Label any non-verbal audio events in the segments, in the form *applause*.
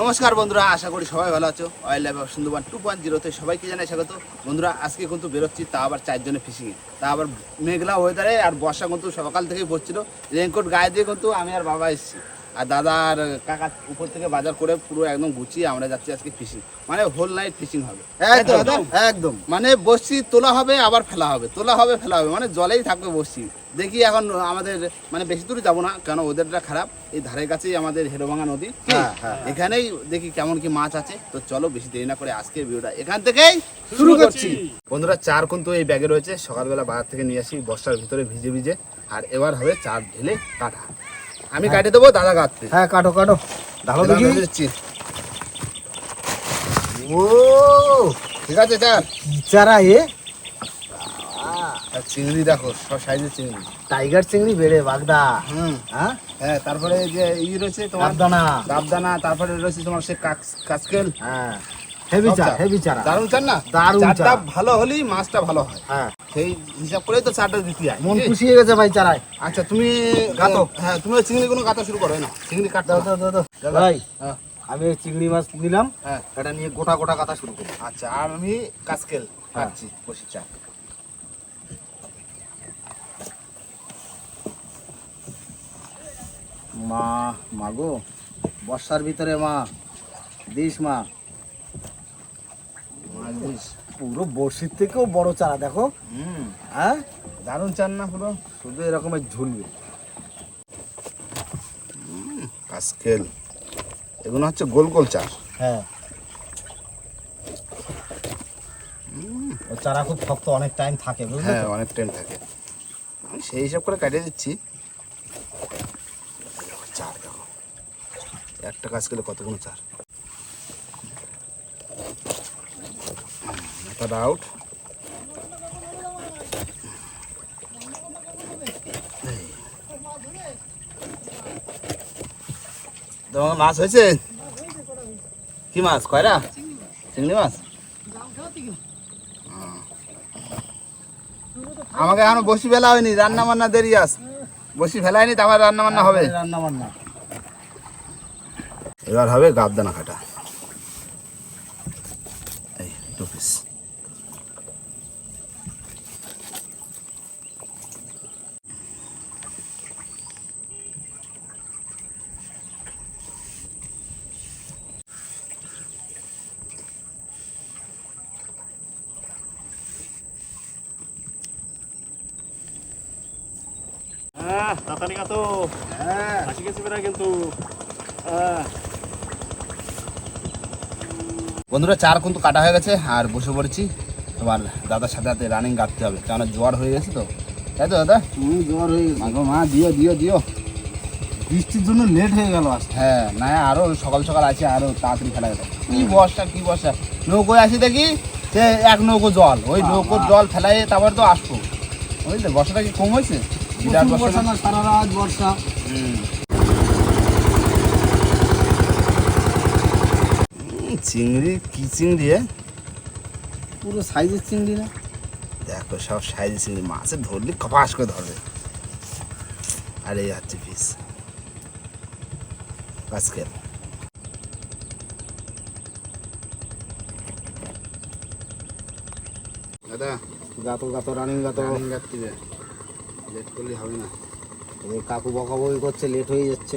নমস্কার বন্ধুরা, আশা করি সবাই ভালো আছো। Wildlife Sundarban two point জিরোতে সবাইকে জানাই স্বাগত। বন্ধুরা, আজকে কিন্তু বেরোচ্ছি তা আবার চারজনে ফিশিংয়ে তা আবার মেঘলা ওয়েদারে আর বর্ষা কিন্তু সকাল থেকেই পড়ছিল। রেনকোট গায়ে দিয়ে কিন্তু আমি আর বাবা এসেছি। আর দাদা আর কাকা উপর থেকে বাজার করে পুরো একদম গুছিয়ে আমরা যাচ্ছি আজকে ফিশিং মানে হোল নাইট ফিশিং হবে। তো দাদা? একদম। মানে বসছি তোলা হবে আবার ফেলা হবে। তোলা হবে ফেলা হবে। মানে জলেই থাকবে বসছি দেখি এখন আমাদের মানে বেশি দূরে যাব না কেন ওদেরটা খারাপ। এই ধারে কাছেই আমাদের হেরোভাঙা নদী। কি? হ্যাঁ, হ্যাঁ, এখানেই দেখি কেমন কি মাছ আছে। তো চলো বেশি দেরি না করে আজকে ভিডিওটা এখান থেকেই শুরু করছি। বন্ধুরা চার কিন্তু এই ব্যাগে রয়েছে। সকালবেলা বাজার থেকে নিয়ে আসি বর্ষার ভিতরে ভিজে ভিজে। আর এবার হবে চার ঢেলে কাটা। আমি কাটে দেবো দাদা কাটতে হ্যাঁ কাটো কাটো। ঢালো দেখি। ও ঠিক আছে চার কি চারা এ? চিংড়ি দেখো সব সাইজের চিংড়ি। টাইগার চিংড়ি বেড়ে বাগদা। হুম। হ্যাঁ? হ্যাঁ তারপরে যে ই রয়েছে তোমার বাগদানা দাবদানা তারপরে রয়েছে তোমার সে কাক- কাসকেল। হ্যাঁ। হেভি চারা। হেভি চারা। দারুণ চার না? দারুণ চারটা ভালো হলেই মাছটা ভালো হয়। হ্যাঁ। সেই হিসাব করেই তো চারটা দিতে হয় মন খুশি হয়ে গেছে ভাই চারায়। আচ্ছা তুমি গাতো। হ্যাঁ তুমি চিংড়ি কোনো গাতা শুরু করো না চিংড়ি দাও দাও। দাও ভাই হ্যাঁ। আমি চিংড়ি মাছ নিলাম হ্যাঁ। এটা নিয়ে গোটা গোটা কাটা শুরু করি আচ্ছা আর আমি কাসকেল হ্যাঁ। কাটছি বসি চা। মা মা গো বর্ষার ভিতরে মা দিস মা। পুরো বড়শির থেকেও বড় চারা দেখো। হুম। হ্যাঁ? দারুণ চার না পুরো? শুধু এরকমের ঝুলবে। কাসকেল। এগুলো হচ্ছে গোল গোল চার হ্যাঁ। ও চারা খুব শক্ত অনেক টাইম থাকে বুঝলে হ্যাঁ অনেক টাইম থাকে। আমি সেই হিসাব করে কাটিয়ে দিচ্ছি। চার দেখো। একটা কাজ করলে কতগুলো চার? মাথাটা আউট তোমার মাছ হয়েছে? কি মাছ? কয়রা? চিংড়ি মাছ? আমাকে এখনও বসি ফেলা হয়নি রান্না বান্না দেরি আস বসি ফেলা হয়নি তারপর রান্না বান্না হবে। রান্না বান্না এবার হবে গাবদানা কাটা এই দু পিস হ্যাঁ তাড়াতাড়ি কাতো হ্যাঁ। আসি গেছি বেড়া কিন্তু। হ্যাঁ। বন্ধুরা চার কিন্তু কাটা হয়ে গেছে আর বসে পড়েছি। তোমার দাদার সাথে সাথে রানিং কাটতে হবে। কেন জ্বর হয়ে গেছে তো। তাই তো দাদা? হুম জ্বর হয়ে গেছে। মা মা দিও দিও দিও। বৃষ্টির জন্য লেট হয়ে গেল আসতে হ্যাঁ না আরও সকাল সকাল আছে আরও তাড়াতাড়ি ফেলা গেল কি বর্ষা কি বর্ষা। নৌকোয় আসি দেখি সে এক নৌকো জল। ওই নৌকোর জল ফেলাই তারপর তো আসব। বুঝলে বর্ষাটা কি কম হয়েছে? বর্ষা বর্ষা না? না সারা রাত বর্ষা। চিংড়ি কি চিংড়ি পুরো সাইজের চিংড়ি না? দেখো সব সাইজ চিংড়ি। মাছে ধরলে কপাস করে ধরবে। আর এই হচ্ছে পিস আজকের। দাদা গাতো গাতো রানিং গাতো রানিং রাখতে লেট করলে হবে না। এই কাকু বকাবকি করছে লেট হয়ে যাচ্ছে।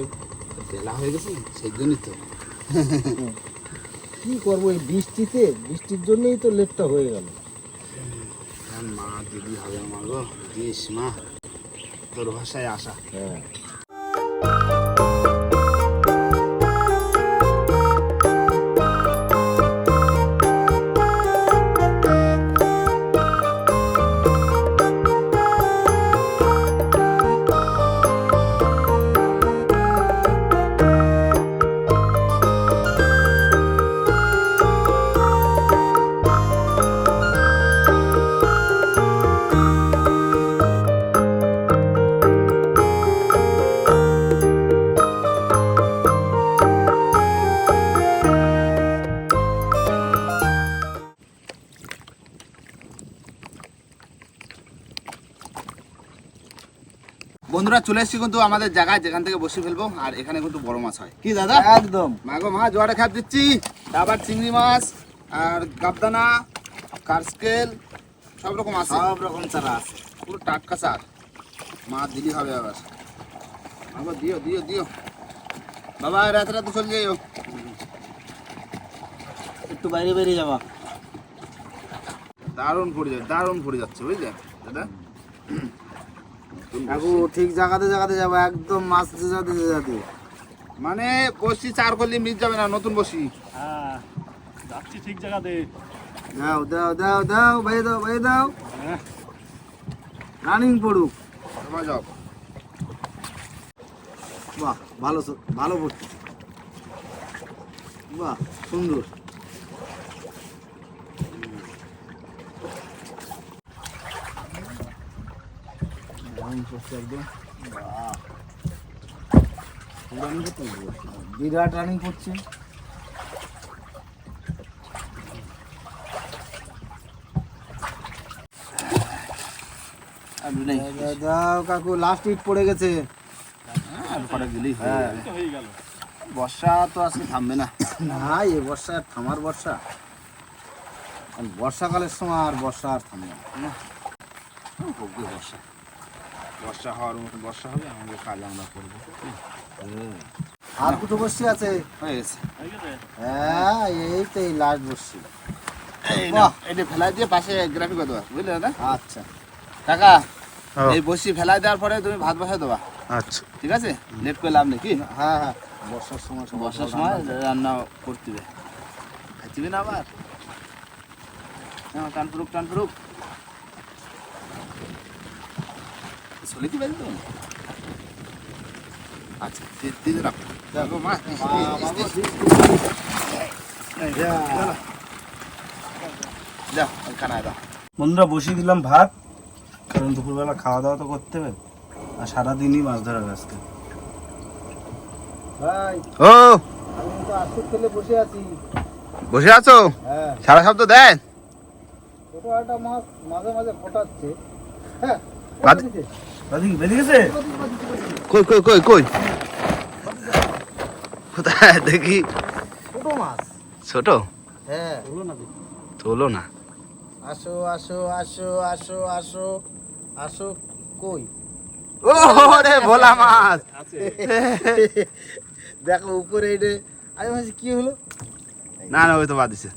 বেলা হয়ে গেছে সেই জন্যই তো। কী করব এই বৃষ্টিতে? বৃষ্টির জন্যই তো লেটটা হয়ে গেল। মা দিদি হবে আমার গো। দিস মা তোর ভাষায় আসা। হ্যাঁ। চলে এসেছি কিন্তু আমাদের জায়গায় যেখান থেকে বসে ফেলব আর এখানে কিন্তু বড় মাছ হয়। কি দাদা? একদম। মাগো মা জোয়ারে খাপ দিচ্ছি। তারপর চিংড়ি মাছ আর গাবদানা কারস্কেল সব রকম আছে। সব রকম চারা আছে। পুরো টাটকা চার। মাছ দিলি হবে আবার। বাবা দিও দিও দিও। বাবা রাতে রাতে চলে যাইও। একটু বাইরে বেরিয়ে যাবা। দারুণ পড়ে যাচ্ছে দারুণ পড়ে যাচ্ছে বুঝলে? দাদা? কাকু ঠিক জায়গাতে জায়গাতে যাব একদম মাছ যেতে যেতে। মানে বসি চার করলে মিস যাবে না নতুন বসি হ্যাঁ যাচ্ছি ঠিক জায়গাতে দাও দাও দাও দাও ভাই দাও ভাই দাও। হ্যাঁ। রানিং পড়ুক। যাও। বাহ ভালো ভালো পড়ছে। বাহ সুন্দর। দারুণ পড়ছে একদম রানিং করতে বিরাট রানিং করছে দাও, কাকু লাস্ট ইট পড়ে গেছে আর কটা গেলেই হয়ে হ্যাঁ। হয়ে গেল বর্ষা তো আজকে থামবে না না এ বর্ষা আর থামার বর্ষা আর বর্ষাকালের সময় আর বর্ষা আর থামবে না বর্ষা বর্ষা হওয়ার মতো বর্ষা হবে আমাদের কাজ আমরা করব। আর দুটো আছে? হয়ে গেছে হ্যাঁ এই তো এই লাস্ট বসছি এটা ফেলাই দিয়ে পাশে গ্রাফি করে দেবা বুঝলে দাদা আচ্ছা। কাকা এই বসি ফেলাই দেওয়ার পরে তুমি ভাত বসাই দেবা। আচ্ছা। ঠিক আছে? লেট করে লাভ নেই কি? হ্যাঁ হ্যাঁ। বর্ষার সময় বর্ষার সময় রান্না করতে হবে খাইতে না আবার? হ্যাঁ টান ফুরুক টান ফুরুক চলে কি বেলতো আচ্ছা দিয়ে রাখো। দেখো মা বন্ধুরা বসিয়ে দিলাম ভাত। কারণ দুপুরবেলা খাওয়া দাওয়া তো করতে হবে। আর সারাদিনই মাছ ধরা হবে আজকে। তো বসে আছো। হ্যাঁ। সারা শব্দ মাছ মাঝে মাঝে ফোটাচ্ছে। হ্যাঁ কই কই কই কই? কোথায়? দেখি। ছোট মাছ। ছোট? হ্যাঁ। তোলো না আসো আসো আসো আসো আসো আসো কই? ও রে ভোলা মাছ! আছে। দেখো উপরে এটা আমি ভাবছি কি হলো? না না ওই তো বাদ দিছে।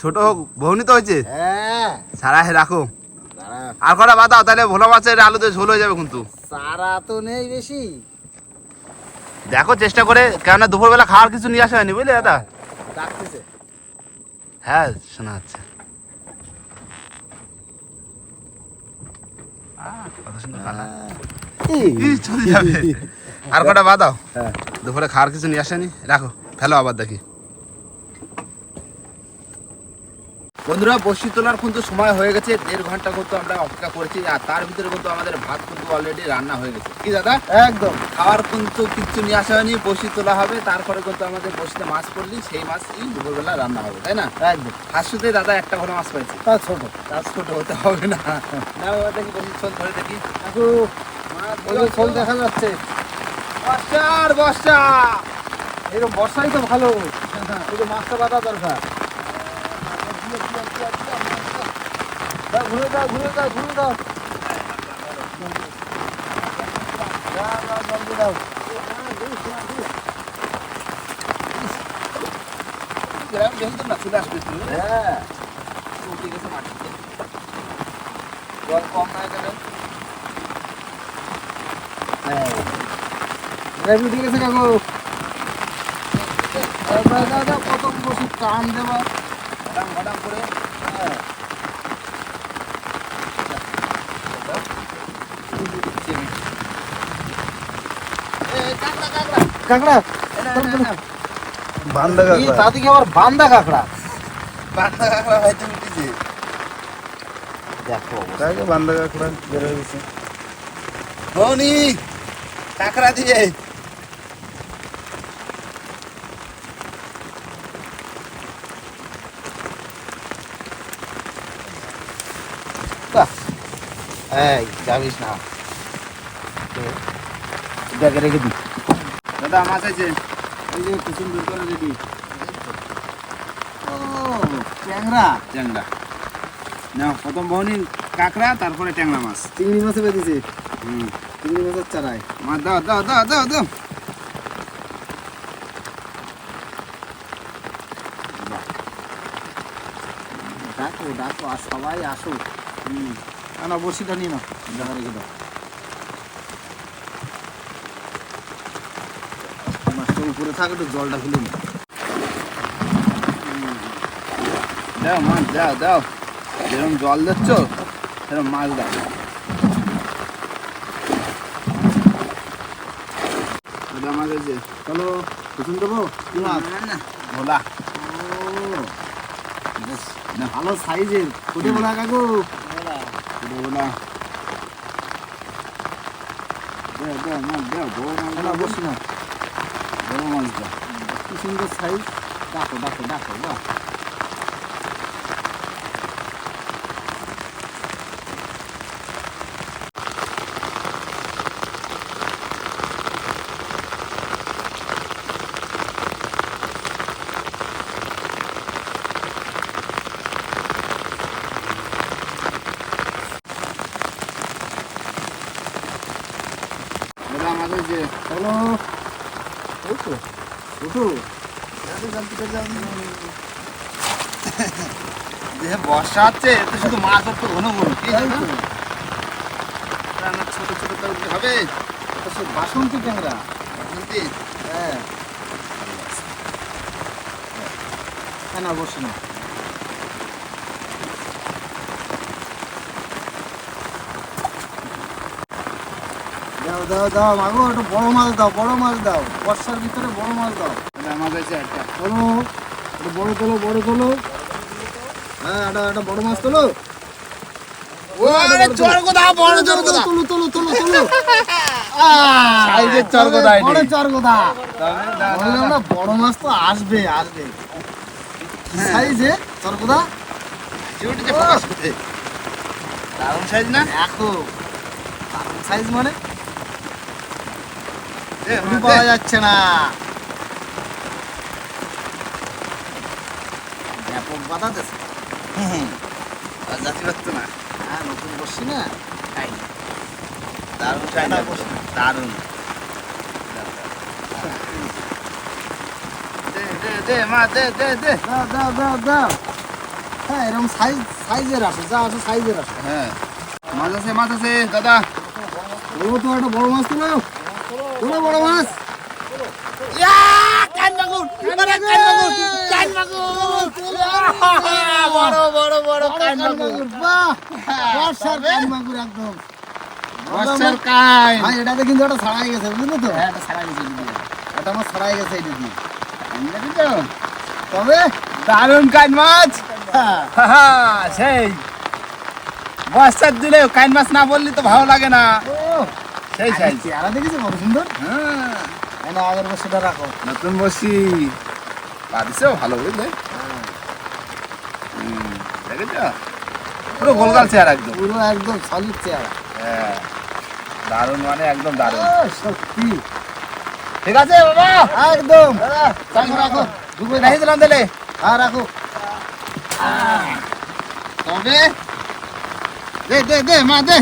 ছোট হোক বহুনি তো হয়েছে। হ্যাঁ। সারা হে রাখো। আর কটা বাদাও তাহলে ভোলা মাছের আলুতে ঝোল হয়ে যাবে কিন্তু। সারা তো নেই বেশি। দেখো চেষ্টা করে কেননা দুপুরবেলা খাওয়ার কিছু নিয়ে আসা হয়নি বুঝলে দাদা? ডাকতেছে। হ্যাঁ শোনা যাচ্ছে। যাবে। আর কটা বাদাও হ্যাঁ। দুপুরে খাওয়ার কিছু নিয়ে আসেনি রাখো ফেলো আবার দেখি। বন্ধুরা বসি তোলার কিন্তু সময় হয়ে গেছে। দেড় ঘণ্টা কিন্তু আমরা অপেক্ষা করেছি আর তার ভিতরে কিন্তু আমাদের ভাত কিন্তু অলরেডি রান্না হয়ে গেছে। কি দাদা? একদম। খাওয়ার কিন্তু কিচ্ছু নিয়ে আসা হয়নি বসি তোলা হবে। তারপরে কিন্তু আমাদের বসিতে মাছ পড়লি সেই মাছই দুপুরবেলা রান্না হবে তাই না? একদম। হাসুতে দাদা একটা করে মাছ পাইছি। তা ছোট। তার ছোট হতে হবে না। না বাবা দেখি বসি ছোট ধরে দেখি। ছোল দেখা যাচ্ছে। বর্ষার বর্ষা এরকম বর্ষাই তো ভালো। মাছটা বাঁধা দরকার। ঘুরে দাও ঘুরে দাও ঘুরে দাও জলদি দাও। গ্রাম যেহেতু না চলে আসবে হ্যাঁ। উঠে গেছে মাটিতে জল কম না এখানে হ্যাঁ ঠিক আছে কাকু প্রথম বসি টান দেবা। হঠাৎ হঠাৎ করে। কাঁকড়া? বান্দা এই দাদিকে আবার বান্দা কাঁকড়া? দেখো কাকে বান্দা কাকড়া বের হয়ে গেছে। বৌনি কাঁকড়া দিয়ে এই যাবিস না। ব্যাগে রেখে দিই। দাদা মাছ আছে এই যে কুসুম দূর করে রেডি ও ট্যাংরা। ট্যাংরা। না প্রথম বহনি কাঁকড়া তারপরে ট্যাংরা মাছ। চিংড়ি মাছে বেঁধেছে। হুম। চিংড়ি মাছের চারায়। মাছ দাও দাও দাও দাও দাও। ডাকো ডাকো আর সবাই আসো হুম। না বসিটা নিয়ে নাও। জায়গা রেখে দাও মাছটা উপরে থাকে একটু জলটা ফেলে দাও মাছ দাও দাও। যেরকম জল দিচ্ছ সেরকম মাছ দাও। মাছ আছে। চলো কুসুম দেবো? কি মাছ? না ভোলা। সাইজের। কোটে বলা কাকু? দাও দাও দাও বড় না দাও বসি না। বড় মাছটা কি সুন্দর সাইজ ডাকো ডাকো ডাকো বাহ দাদা মাছ আছে চলো এই তো উঠো যে বর্ষা হচ্ছে এতে শুধু মাছ হচ্ছে ঘন ঘন কি তো। রান্না ছোট ছোট করে হবে। বাসন্তী ট্যাংরা। বুঝলি হ্যাঁ। হ্যাঁ না বসে না। দাও দাও দাও মাগো একটু বড় মাছ দাও বড় মাছ দাও। বর্ষার ভিতরে বড় মাছ দাও। একটা। বড় তোলো বড় তোলো। হ্যাঁ একটা একটা বড় মাছ তোলো। বড় মাছ তো আসবে আসবে। সাইজে ফোকাস দারুণ সাইজ না? দেখো সাইজ মানে। পাওয়া যাচ্ছে না। ব্যাপক বাধা জাতি পারতো না। হ্যাঁ নতুন বসছি না? তাই। দারুণ আছে। দারুণ। দে দে দে মা দে দে দে। দাও দাও দাও দাও। হ্যাঁ এরকম সাইজ সাইজের আসে যা আছে সাইজের আসে। হ্যাঁ। মাছ আছে মাছ আছে দাদা। তোলো তো একটা বড় মাছ তোলো বড় মাছ। কান বড় এটাতে কিন্তু ছাড়াই গেছে বুঝলি তো? হ্যাঁ এটা গেছে এটা আমার ছাড়াই গেছে এটা দিয়ে কান দেখি তো? তবে দারুণ কান মাছ। হ্যাঁ, সেই। বর্ষার দিলে কান মাছ না বললে তো ভালো লাগে না। সেই সাইজ চেহারা দেখেছি কত সুন্দর? হ্যাঁ। আগের রাখো। নতুন বসি পারিসও ভালো বুঝলে? হুম, পুরো গোলগাল চেয়ার একদম। পুরো একদম সলিড চেহারা। হ্যাঁ। দারুণ মানে একদম দারুণ। সত্যি। ঠিক আছে বাবা। একদম। রাখো। রাখো ঢুকে রেখে দিলাম দিলে হ্যাঁ রাখো। তবে দে দে দে মা দে।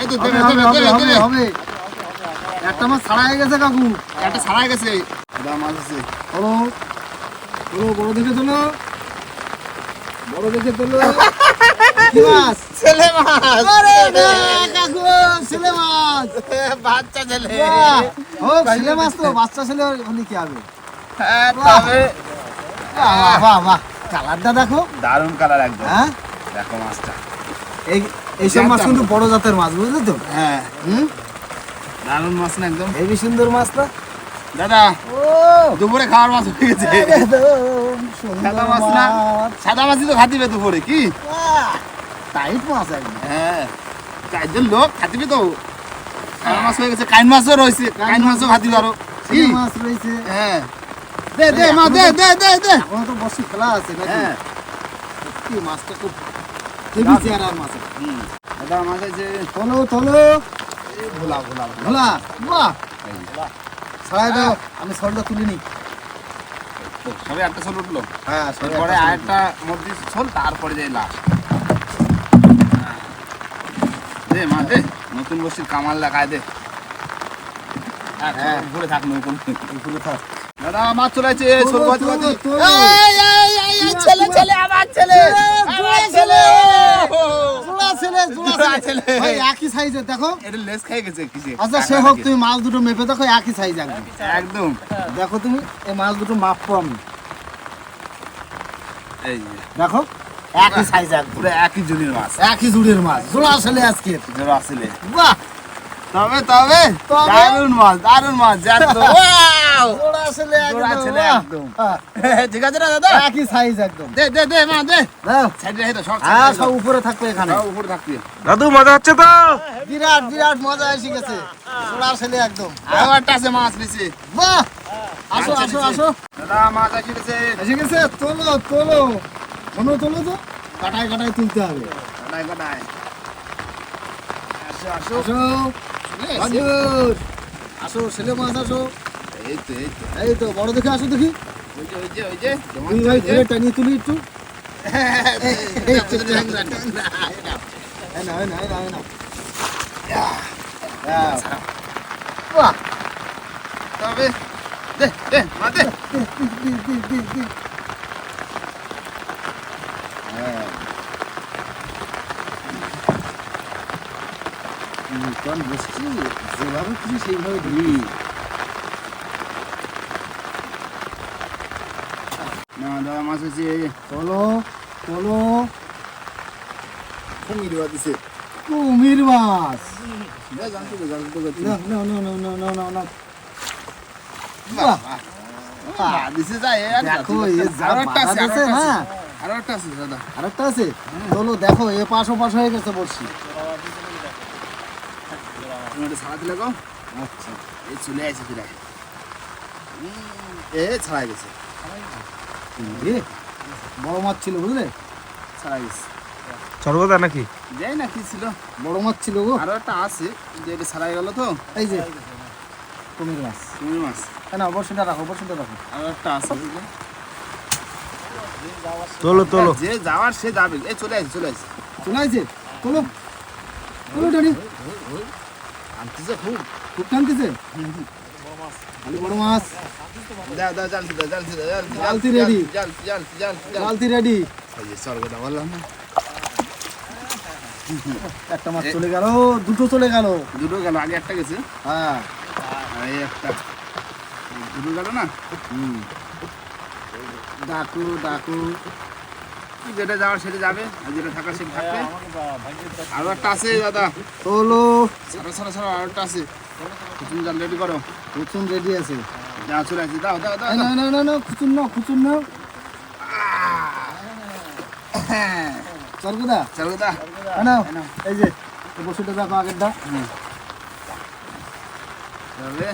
এই তো দেবে দেবে দেবে দেবে হবে। একটা মাছ ছাড়াই গেছে কাকু একটা ছাড়া গেছে। দাদা মাছ আছে। চলো চলো বড় দেখে চলো। বড় দেখে কি মাছ? ছেলে মাছ। আরে কাকু ছেলে মাছ। বাচ্চা ছেলে। হোক ছেলে মাছ তো বাচ্চা ছেলে হলে কি হবে? হ্যাঁ তবে বাহ বাহ বাহ কালারটা দেখো। দারুণ কালার একদম। হ্যাঁ? দেখো মাছটা। এই এইসব মাছ কিন্তু বড় জাতের মাছ বুঝলে তো? হ্যাঁ। হুম? দারুণ মাছ না একদম? হেবি সুন্দর মাছ তো দাদা ও! দুপুরে খাওয়ার মাছ হয়ে গেছে। সাদা মাছ না? সাদা মাছই তো খাতিবে দুপুরে কি? টাইট মাছ একদম। হ্যাঁ চারজন লোক খাতিবে তো। সাদা মাছ হয়ে গেছে কাইন মাছও রয়েছে কাইন মাছও খাতিবে আরও। কি? মাছ রয়েছে। হ্যাঁ। দে দে মা দে দে দে দে। এখনও তো বসি খেলা আছে নাকি? হ্যাঁ। মাছটা খুব হেভি চেহারার মাছ। দাদা মাছ আছে। তোলো তোলো। ভোলা ভোলা ভোলা। বাহ ছাড়াই দাও আমি শোলটা তুলে নিই সবে একটা শোল উঠল? হ্যাঁ একটা আরেকটা মধ্যে শোল তারপরে যাই লাস্ট দে মা দে। নতুন বসির কামাল দেখায় দে। হ্যাঁ। হ্যাঁ। ঘুরে থাক নৌকো। তুলে থাক। দাদা চলে আছে বাজি ছেলে ছেলে আমার ছেলে আমার ছেলে। জোড়া ছেলে জোড়া জোড়া ছেলে ছেলে। ভাই একই সাইজের দেখো। এটা লেস খেয়ে গেছে কিসে আচ্ছা সে হোক তুমি মাছ দুটো মেপে দেখো একই সাইজ একদম। একদম। দেখো তুমি এই মাছ দুটো মাপবো আমি এই দেখো একই সাইজ একদম। পুরো একই জুড়ির মাছ। একই জুড়ির মাছ। জোড়া ছেলে আজকে। জোড়া ছেলে বাহ! তবে তবে? তবে? দারুণ মাছ দারুণ মাছ Wow! জোড়া *laughs* ছেলে জোড়া একদম, ছেলে। একদম। হ্যাঁ, ঠিক আছে না দাদা? একই সাইজ একদম। দে দে দে মা দে। সাইডে দে সব হ্যাঁ সব উপরে থাকবে এখানে। সব উপরে থাকবি। দাদু মজা হচ্ছে তো? বিরাট বিরাট মজা এসে গেছে। জোড়া ছেলে একদম। আরও আছে মাছ নিচে। বাহ! আসো আসো আসো। দাদা মাছ আসি গেছে এসে গেছে? তোলো তোলো। কোনো তোলো তো। কাটায় কাটায় তুলতে হবে। গড়াই গড়াই আসো আসো। আসো। এসে। আসো ছেলে মাছ আসো এই তো এই তো এই তো বড় দেখে আসো দেখি ওই যে ওই যে ওই যে তুমি ভাই ছেলে টানিয়ে তুলি একটু তবে দে দে দে যেভাবে খুশি সেইভাবে না দাদা মাছ কুমির দিছে কুমির মাছ। না না না না না না না না একটা আছে দাদা আরেকটা আছে চলো দেখো এ পাশ ও পাশ হয়ে গেছে বলছি তুমি একটা ছাড়া দিলে গো আচ্ছা। এই চলে আসে ফিরে। এ ছাড়া গেছে। এ, বড় মাছ ছিল বুঝলে? ছাড়া গেছে। সর্বদা নাকি? যাই না কি ছিল? বড় মাছ ছিল গো। আরও একটা আছে যে এটা ছাড়াই গেল তো। এই যে কুমির মাছ। কুমির মাছ। হ্যাঁ না বর্ষটা রাখো বর্ষটা রাখো। আরও একটা আছে বুঝলে? তোলো তোলো। যে যাওয়ার সে যাবে। এই চলে আসে চলে আসে। চলে আসছে চলো চলো টানি আনতেছে খুব। খুব টানতেছে খালি বড় মাছ। জালতি দাও জালতি রেডি স্বর্গদা বললাম না। একটা মাছ চলে গেল দুটো চলে গেল। দুটো গেল আগে একটা গেছে। হ্যাঁ। এই একটা। দুটো গেল না? হুম। ডাকু ডাকু। যেটা যাওয়ার সেটা যাবে আর যেটা থাকার সেটা থাকবে। আরও একটা আছে দাদা। তোলো সারা সারা সারা আরও একটা আছে। তুমি জাল রেডি করো। কুচুন রেডি আছে। দাও চলে আসি দাও দাও দাও এই না না না না খুচুন না খুচুন না চলগুদা স্বর্গদা না এই যে বসুটা দেখো তবে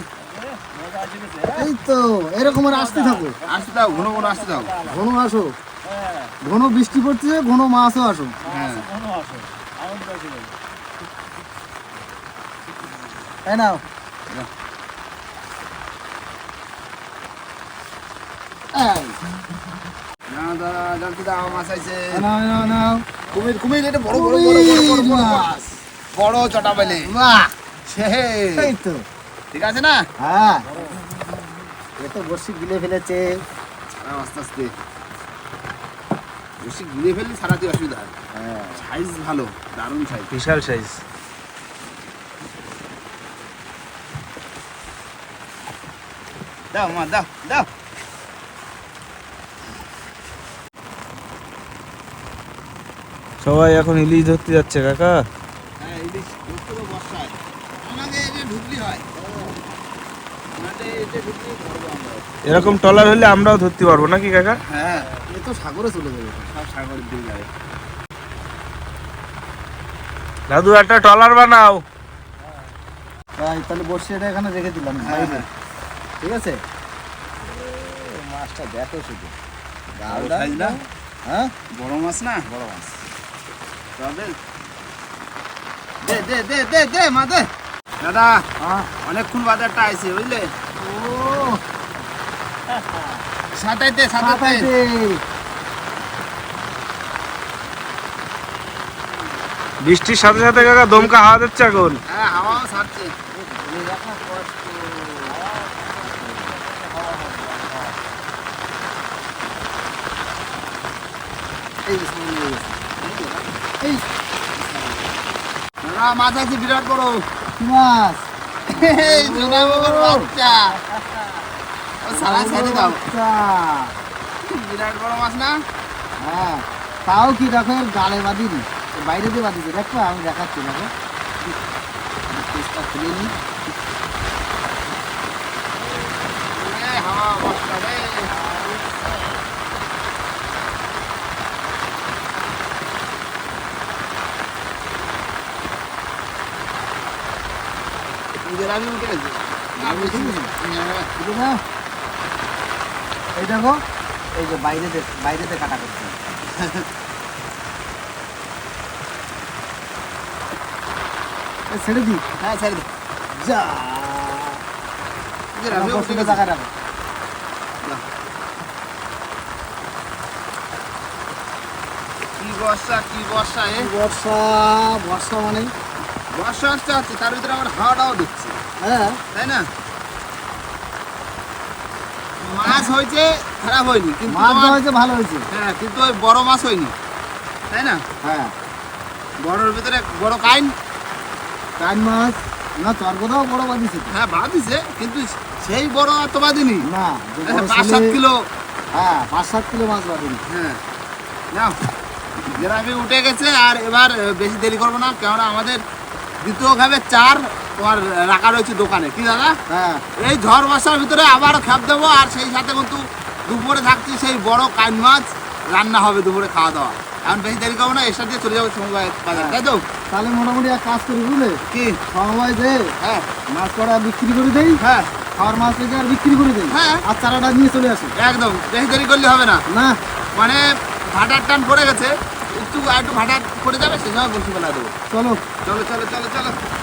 এই তো এরকম আর আসতে থাকো। আসতে দাও ঘন ঘন আসতে দাও। ঘন আসো। ঘন বৃষ্টি পড়ছে ঘন মাছও আসো। তাই না ঠিক আছে না? হ্যাঁ। গিলে ফেলেছে। আস্তে আস্তে। ফেললে সারাতে অসুবিধা হয়। হ্যাঁ। সাইজ ভালো দারুণ সাইজ বিশাল সাইজ দাও মা দাও দাও। সবাই এখন ইলিশ ধরতে যাচ্ছে কাকা। হ্যাঁ ইলিশ ধরতে বর্ষায় আমাকে ঢুকলি হয় মাঠে এসে ঢুকলি ধরবো আমরা এরকম টলার হলে আমরাও ধরতে পারব নাকি কাকা? হ্যাঁ এ তো সাগরে চলে যাবে সব সাগরের দিকে যাবে। দাদু একটা টলার বানাও। তাই তাহলে বর্ষিটা এখানে রেখে দিলাম হ্যাঁ, বাইরে। হ্যাঁ। ঠিক আছে? মাছটা দেখো শুধু। না? হ্যাঁ? বড় মাছ না? বড় মাছ। তবে দে দে দে দে দে মা দে। দাদা হ্যাঁ। অনেকক্ষণ বাদে একটা আইছে বুঝলে? সাতাইতে সাতাইতে। বৃষ্টির সাথে সাথে কাকা দমকা হাওয়া দিচ্ছে এখন। হ্যাঁ ছাড়ছে। মাছ আছে বিরাট বড়। মাছ। বিরাট মাছ না? হ্যাঁ তাও কি দেখো গালে বাঁধিনি বাইরে দিয়ে বাঁধিনি দেখো আমি দেখাচ্ছি, দেখো। খুলে নি এই হাওয়া বর্ষা রে নিজের আমি উঠে গেছি না, বেশি না। হ্যাঁ। বুঝলি না এই দেখো এই যে বাইরে কাটা করছে। ছেড়ে দি। হ্যাঁ ছেড়ে দে। যা। রাখো কি বর্ষা কি বর্ষা বর্ষা? বর্ষা মানে? বর্ষা আসতে হচ্ছে তার ভিতরে আবার হাওয়াটাও দিচ্ছে। হ্যাঁ। তাই না? মাছ হয়েছে খারাপ হয়নি কিন্তু মাছ হয়েছে ভালো হয়েছে। হ্যাঁ কিন্তু ওই বড় মাছ হয়নি তাই না? হ্যাঁ। বড়র ভিতরে বড় কাইন। কান মাছ না চর্গদাও বড় বাঁধিছে। হ্যাঁ কিন্তু সেই বড় আর তো বাদিনি না পাঁচ সাত কিলো। হ্যাঁ পাঁচ সাত কিলো মাছ বাঁধেনি। হ্যাঁ। গ্রামে উঠে গেছে আর এবার বেশি দেরি করব না কেননা আমাদের দ্বিতীয় খাবে চার তোমার রাখা রয়েছে দোকানে। কি দাদা? হ্যাঁ। এই ঝড় বর্ষার ভিতরে আবারও খেপ দেবো আর সেই সাথে কিন্তু দুপুরে থাকছে সেই বড় কাইন মাছ রান্না হবে দুপুরে খাওয়া দাওয়া। এখন বেশি দেরি করব না এর সাথে চলে যাব সমবায় বাজার। তাই তো? তাহলে মোটামুটি এক কাজ করি বুঝলে? কি? সময় যে হ্যাঁ। মাছ করা বিক্রি করে দেই হ্যাঁ। খাওয়ার মাছ রেখে আর বিক্রি করে দেই হ্যাঁ। আর চারাটা নিয়ে চলে আসি। একদম বেশি দেরি করলে হবে না। না। মানে ভাটার টান পড়ে গেছে একটু একটু ভাটা পড়ে যাবে সে সময় বলছি বলা দেবো। চলো। চলো চলো চলো চলো।